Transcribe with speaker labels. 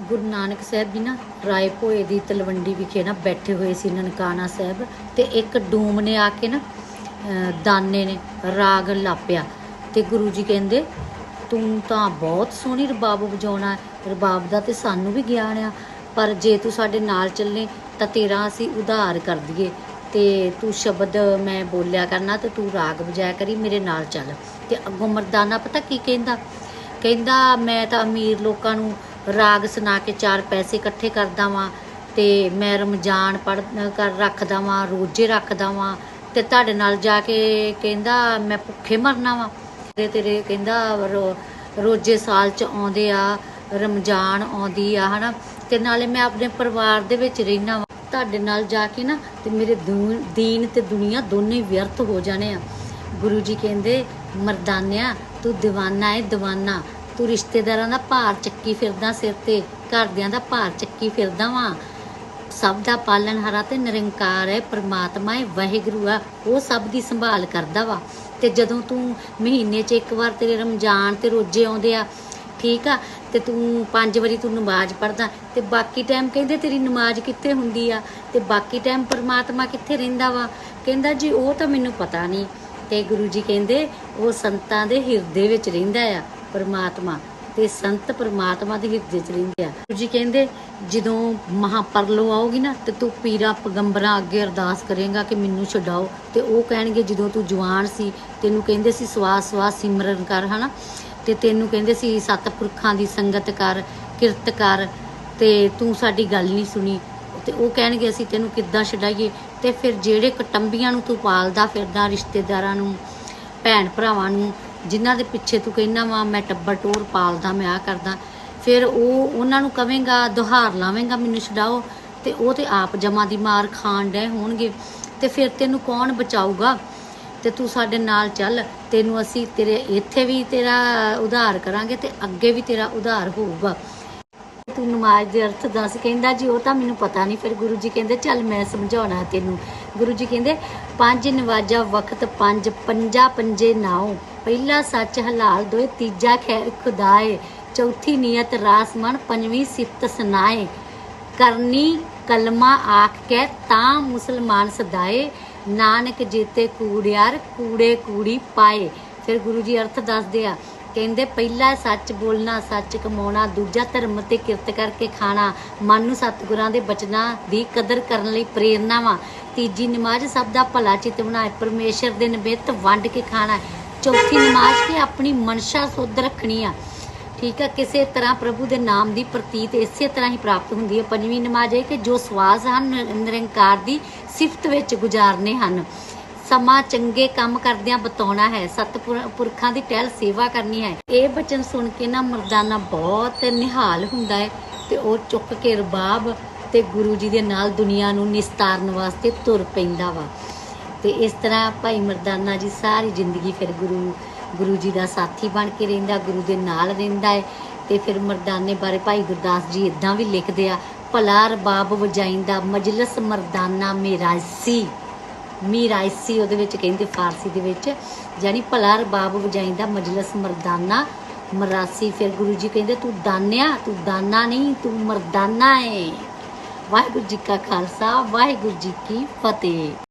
Speaker 1: ਗੁਰੂ ਨਾਨਕ ਸਾਹਿਬ ਜੀ ਨਾ ਰਾਏ ਭੋਏ ਦੀ ਤਲਵੰਡੀ ਵਿਖੇ ਨਾ ਬੈਠੇ ਹੋਏ ਸੀ ਨਨਕਾਣਾ ਸਾਹਿਬ ਤੇ ਇੱਕ ਡੂਮ ਨੇ ਆ ਕੇ ਨਾ ਦਾਨੇ ਨੇ ਰਾਗ ਲਾਪਿਆ ਤੇ ਗੁਰੂ ਜੀ ਕਹਿੰਦੇ, ਤੂੰ ਤਾਂ ਬਹੁਤ ਸੋਹਣੀ ਰਬਾਬ ਵਜਾਉਣਾ ਰਬਾਬ ਦਾ ਤੇ ਸਾਨੂੰ ਵੀ ਗਿਆਨ ਆ, ਪਰ ਜੇ ਤੂੰ ਸਾਡੇ ਨਾਲ ਚੱਲੇ ਤਾਂ ਤੇਰਾ ਅਸੀਂ ਉਧਾਰ ਕਰ ਦਈਏ ਤੇ ਤੂੰ ਸ਼ਬਦ ਮੈਂ ਬੋਲਿਆ ਕਰਨਾ ਤੇ ਤੂੰ ਰਾਗ ਵਜਾਇਆ ਕਰੀ, ਮੇਰੇ ਨਾਲ ਚੱਲ। ਤੇ ਅੱਗੋਂ ਮਰਦਾਨਾ ਪਤਾ ਕੀ ਕਹਿੰਦਾ? ਕਹਿੰਦਾ, ਮੈਂ ਤਾਂ ਅਮੀਰ ਲੋਕਾਂ ਨੂੰ ਰਾਗ ਸੁਣਾ ਕੇ ਚਾਰ ਪੈਸੇ ਇਕੱਠੇ ਕਰਦਾ ਵਾਂ ਤੇ ਮੈਂ ਰਮਜ਼ਾਨ ਪੜ ਕਰ ਰੱਖਦਾ ਵਾਂ, ਰੋਜੇ ਰੱਖਦਾ ਵਾਂ ਤੇ ਤੁਹਾਡੇ ਨਾਲ ਜਾ ਕੇ ਕਹਿੰਦਾ ਮੈਂ ਭੁੱਖੇ ਮਰਨਾ ਵਾਂ। ਤੇਰੇ ਤੇਰੇ ਕਹਿੰਦਾ ਰੋਜੇ ਸਾਲ ਚ ਆਉਂਦੇ ਆ, ਰਮਜ਼ਾਨ ਆਉਂਦੀ ਆ, ਹਨਾ? ਤੇ ਨਾਲੇ ਮੈਂ ਆਪਣੇ ਪਰਿਵਾਰ ਦੇ ਵਿੱਚ ਰਹਿਣਾ ਤੁਹਾਡੇ ਨਾਲ ਜਾ ਕੇ ਨਾ ਤੇ ਮੇਰੇ ਦੀਨ ਤੇ ਦੁਨੀਆ ਦੋਨੇ ਵਿਅਰਥ ਹੋ ਜਾਣੇ ਆ। ਗੁਰੂ ਜੀ ਕਹਿੰਦੇ, ਮਰਦਾਨਿਆ, ਤੂੰ دیਵਾਨਾ ਹੈ دیਵਾਨਾ ਤੂੰ ਰਿਸ਼ਤੇਦਾਰਾਂ ਦਾ ਭਾਰ ਚੱਕੀ ਫਿਰਦਾ ਸਿਰ ਤੇ, ਘਰਦਿਆਂ ਦਾ ਭਾਰ ਚੱਕੀ ਫਿਰਦਾ ਵਾਂ। ਸਭ ਦਾ ਪਾਲਣ ਹਰਾ ਤੇ ਨਿਰੰਕਾਰ ਹੈ ਪ੍ਰਮਾਤਮਾ ਹੈ ਵਾਹਿਗੁਰੂ ਆ, ਉਹ ਸਭ ਦੀ ਸੰਭਾਲ ਕਰਦਾ ਵਾ। ਤੇ ਜਦੋਂ ਤੂੰ ਮਹੀਨੇ 'ਚ ਇੱਕ ਵਾਰ ਤੇਰੇ ਰਮਜ਼ਾਨ ਤੇ ਰੋਜ਼ੇ ਆਉਂਦੇ ਆ, ਠੀਕ ਆ, ਤੇ ਤੂੰ ਪੰਜ ਵਾਰੀ ਤੂੰ ਨਮਾਜ਼ ਪੜਦਾ ਤੇ ਬਾਕੀ ਟਾਈਮ ਕਹਿੰਦੇ ਤੇਰੀ ਨਮਾਜ਼ ਕਿੱਥੇ ਹੁੰਦੀ ਆ? ਤੇ ਬਾਕੀ ਟਾਈਮ ਪਰਮਾਤਮਾ ਕਿੱਥੇ ਰਹਿੰਦਾ ਵਾ? ਕਹਿੰਦਾ ਜੀ, ਉਹ ਤਾਂ ਮੈਨੂੰ ਪਤਾ ਨਹੀਂ। ਤੇ ਗੁਰੂ ਜੀ ਕਹਿੰਦੇ, ਉਹ ਸੰਤਾਂ ਦੇ ਹਿਰਦੇ ਵਿੱਚ ਰਹਿੰਦਾ ਆ। ਪਰਮਾਤਮਾ ਤੇ ਸੰਤ ਪਰਮਾਤਮਾ ਦੇ ਹਿਰਦੇ ਚ ਰਹਿੰਦੇ ਆ। ਗੁਰੂ ਜੀ ਕਹਿੰਦੇ, ਜਦੋਂ ਮਹਾਪਰਲੋ ਆਉਗੀ ਨਾ, ਤੇ ਤੂੰ ਪੀਰਾਂ, ਪਗੰਬਰਾਂ ਅੱਗੇ ਅਰਦਾਸ ਕਰੇਗਾ ਕਿ ਮੈਨੂੰ ਛਡਾਓ। ਤੇ ਉਹ ਕਹਿਣਗੇ, ਜਦੋਂ ਤੂੰ ਜਵਾਨ ਸੀ, ਤੈਨੂੰ ਕਹਿੰਦੇ ਸੀ, ਸਵਾਸ ਸਵਾਸ, ਸਿਮਰਨ ਕਰ, ਹਨਾ? ਤੇ ਤੈਨੂੰ ਕਹਿੰਦੇ ਸੀ ਸਤਪੁਰਖਾਂ ਦੀ ਸੰਗਤ ਕਰ, ਕਿਰਤ ਕਰ, ਤੇ ਤੂੰ ਸਾਡੀ ਗੱਲ ਨਹੀਂ ਸੁਣੀ। ਤੇ ਉਹ ਕਹਿਣਗੇ, ਅਸੀਂ ਤੈਨੂੰ ਕਿੱਦਾਂ ਛਡਾਈਏ? ਤੇ ਫਿਰ ਜਿਹੜੇ ਕਟੰਬੀਆਂ ਨੂੰ ਤੂੰ ਪਾਲਦਾ ਫਿਰਦਾ, ਰਿਸ਼ਤੇਦਾਰਾਂ ਨੂੰ, ਭੈਣ ਭਰਾਵਾਂ ਨੂੰ ਜਿਨ੍ਹਾਂ ਦੇ ਪਿੱਛੇ ਤੂੰ ਕਹਿੰਦਾ ਵਾ, ਮੈਂ ਟੱਬਰ ਟੋਰ ਪਾਲਦਾ, ਮੈਂ ਆ ਕਰਦਾ। ਫਿਰ ਉਹ ਉਹਨਾਂ ਨੂੰ ਕਵੇਂਗਾ, ਦੁਹਾਰ ਲਾਵੇਂਗਾ ਮੈਨੂੰ ਛਡਾਓ ਤੇ ਉਹ ਤੇ ਆਪ ਜਮਾ ਦੀ ਮਾਰ ਖਾਣ ਡਏ ਹੋਣਗੇ। ਤੇ ਫਿਰ ਤੈਨੂੰ ਕੌਣ ਬਚਾਊਗਾ? ਤੇ ਤੂੰ ਸਾਡੇ ਨਾਲ ਚੱਲ, ਤੈਨੂੰ ਅਸੀਂ ਤੇਰੇ ਇੱਥੇ ਵੀ ਤੇਰਾ ਉਧਾਰ ਕਰਾਂਗੇ ਤੇ ਅੱਗੇ ਵੀ ਤੇਰਾ ਉਧਾਰ ਹੋਊਗਾ। ਤੂੰ ਨਮਾਜ਼ ਦੇ ਅਰਥ ਦੱਸ ਕਹਿੰਦਾ ਜੀ, ਉਹ ਤਾਂ ਮੈਨੂੰ ਪਤਾ ਨਹੀਂ। ਫਿਰ ਗੁਰੂ ਜੀ ਕਹਿੰਦੇ, ਚੱਲ ਮੈਂ ਸਮਝਾਉਣਾ ਤੈਨੂੰ। ਗੁਰੂ ਜੀ ਕਹਿੰਦੇ, ਪੰਜ ਨਵਾਜਾ ਵਕਤ, ਪੰਜ ਪੰਜਾ ਪੰਜੇ ਨਾਉ। ਪਹਿਲਾ ਸੱਚ ਹਲਾਲ ਦੋਏ, ਤੀਜਾ ਖੈਰ ਖੁਦਾਏ, ਚੌਥੀ ਨੀਅਤ ਰਾਸ ਮਨ, ਪੰਜਵੀਂ ਸਿਫਤ ਸੁਨਾਏ। ਕਰਨੀ ਕਲਮਾ ਆਖ ਕੇ ਤਾਂ ਮੁਸਲਮਾਨ ਸਦਾਏ, ਨਾਨਕ ਜੀਤੇ ਕੂੜਿਆਰ ਕੂੜੇ ਕੂੜੀ ਪਾਏ। ਫਿਰ ਗੁਰੂ ਜੀ ਅਰਥ ਦੱਸਦੇ ਆ, ਕਹਿੰਦੇ ਪਹਿਲਾ ਸੱਚ ਬੋਲਣਾ, ਸੱਚ ਕਮਾਉਣਾ, ਦੂਜਾ ਧਰਮ ਤੇ ਕਿਰਤ ਕਰਕੇ ਖਾਣਾ, ਮਨ ਨੂੰ ਸਤਿਗੁਰਾਂ ਦੇ ਬਚਨਾਂ ਦੀ ਕਦਰ ਕਰਨ ਲਈ ਪ੍ਰੇਰਨਾ ਵਾ। ਤੀਜੀ ਨਮਾਜ਼ ਸਭ ਦਾ ਭਲਾ ਚਿਤ ਬਣਾਏ, ਪਰਮੇਸ਼ਰ ਦੇ ਨਿਮਿਤ ਵੰਡ ਕੇ ਖਾਣਾ ਚੌਥੀ ਨਮਾਜ਼ ਕਿ ਆਪਣੀ ਮਨਸ਼ਾ ਸੁੱਧ ਰੱਖਣੀ ਆ। ਠੀਕ ਆ, ਕਿਸੇ ਤਰ੍ਹਾਂ ਪ੍ਰਭੂ ਦੇ ਨਾਮ ਦੀ ਪ੍ਰਤੀਤ ਇਸੇ ਤਰ੍ਹਾਂ ਹੀ ਪ੍ਰਾਪਤ ਹੁੰਦੀ ਹੈ ਪੰਜਵੀਂ ਨਮਾਜ਼ ਹੈ ਕਿ ਜੋ ਸਵਾਸ ਹਨ ਨਿਰੰਕਾਰ ਦੀ ਸਿਫਤ ਵਿੱਚ ਗੁਜ਼ਾਰਨੇ ਹਨ। ਸਮਾਂ ਚੰਗੇ ਕੰਮ ਕਰਦਿਆਂ ਬਤਾਉਣਾ ਹੈ ਸਤਪੁਰਖਾਂ ਦੀ ਟਹਿਲ ਸੇਵਾ ਕਰਨੀ ਹੈ। ਇਹ ਬਚਨ ਸੁਣ ਕੇ ਨਾ ਮਰਦਾਨਾ ਬਹੁਤ ਨਿਹਾਲ ਹੁੰਦਾ ਹੈ ਤੇ ਉਹ ਚੁੱਕ ਕੇ ਰਬਾਬ ਤੇ ਗੁਰੂ ਜੀ ਦੇ ਨਾਲ ਦੁਨੀਆ ਨੂੰ ਨਿਸਤਾਰਨ ਵਾਸਤੇ ਤੁਰ ਪੈਂਦਾ ਵਾ। ਤੇ ਇਸ ਤਰ੍ਹਾਂ ਭਾਈ ਮਰਦਾਨਾ ਜੀ ਸਾਰੀ ਜ਼ਿੰਦਗੀ ਫਿਰ ਗੁਰੂ ਗੁਰੂ ਜੀ ਦਾ ਸਾਥੀ ਬਣ ਕੇ ਰਹਿੰਦਾ, ਗੁਰੂ ਦੇ ਨਾਲ ਰਹਿੰਦਾ ਹੈ ਤੇ ਫਿਰ ਮਰਦਾਨੇ ਬਾਰੇ ਭਾਈ ਗੁਰਦਾਸ ਜੀ ਇਦਾਂ ਵੀ ਲਿਖਦੇ ਆ, ਭਲਾ ਰਬਾਬ ਵਜਾਈਂਦਾ ਮਜਲਿਸ ਮਰਦਾਨਾ ਮੇਰਾਸੀ ਮੀਰਾਇਸੀ ਉਹਦੇ ਵਿੱਚ ਕਹਿੰਦੇ ਫਾਰਸੀ ਦੇ ਵਿੱਚ, ਯਾਨੀ ਭਲਾ ਰਬਾਬ ਵਜਾਈਂਦਾ ਮਜਲਿਸ ਮਰਦਾਨਾ ਮਰਾਸੀ ਫਿਰ ਗੁਰੂ ਜੀ ਕਹਿੰਦੇ, ਤੂੰ ਦਾਨਿਆ, ਤੂੰ ਦਾਨਾ ਨਹੀਂ, ਤੂੰ ਮਰਦਾਨਾ ਹੈ ਵਾਹਿਗੁਰੂ ਜੀ ਕਾ ਖਾਲਸਾ, ਵਾਹਿਗੁਰੂ ਜੀ ਕੀ ਫਤਿਹ।